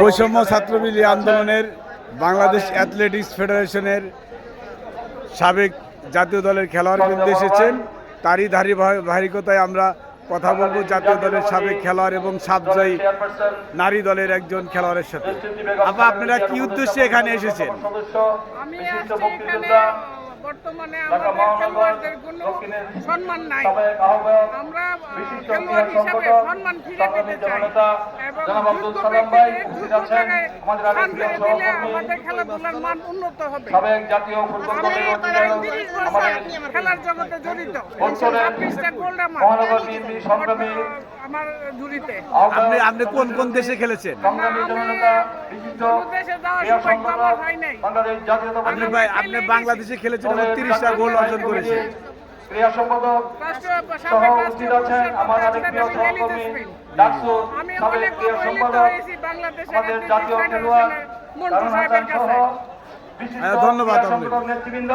বৈষম্য ছাত্রবিলি আন্দোলনের বাংলাদেশ অ্যাথলেটিক্স ফেডারেশনের সাবেক জাতীয় দলের খেলোয়াড় কিন্তু এসেছেন। তারই ধারি ভারিকতায় আমরা কথা বলব জাতীয় দলের সাবেক খেলোয়াড় এবং সাবজয়ী নারী দলের একজন খেলোয়াড়ের সাথে। আপা আপনারা কি উদ্দেশ্যে এখানে এসেছেন? বর্তমানে আমাদের খেলোয়াড়দের কোনো সম্মান নাই। আমরা খেলোয়াড় হিসাবে সম্মান ফিরে পেতে চাই। জনাব আব্দুল সালাম ভাই উপস্থিত আছেন আমাদের সহকর্মী মান সাবেক জাতীয় ফুটবল দলের অধিনায়ক আমাদের খেলার জগতে জড়িত। মহানগর বিএনপি সংগ্রামী আমার ঝুড়িতে আপনি আপনি কোন কোন দেশে খেলেছেন? সংগ্রামী জননেতা বিশিষ্ট হয়। বাংলাদেশ আপনি ভাই আপনি বাংলাদেশে খেলেছেন এবং তিরিশটা গোল অর্জন করেছেন। ক্রীড়া সম্পাদক সহ উপস্থিত আছেন আমার আরেক প্রিয় সহকর্মী ডাকসু সাবেক ক্রিয়া সম্পাদক আমাদের জাতীয় খেলোয়াড় হাসান সহ বিশিষ্ট হ্যাঁ, ধন্যবাদ ক্রীড়া নেতৃবৃন্দ।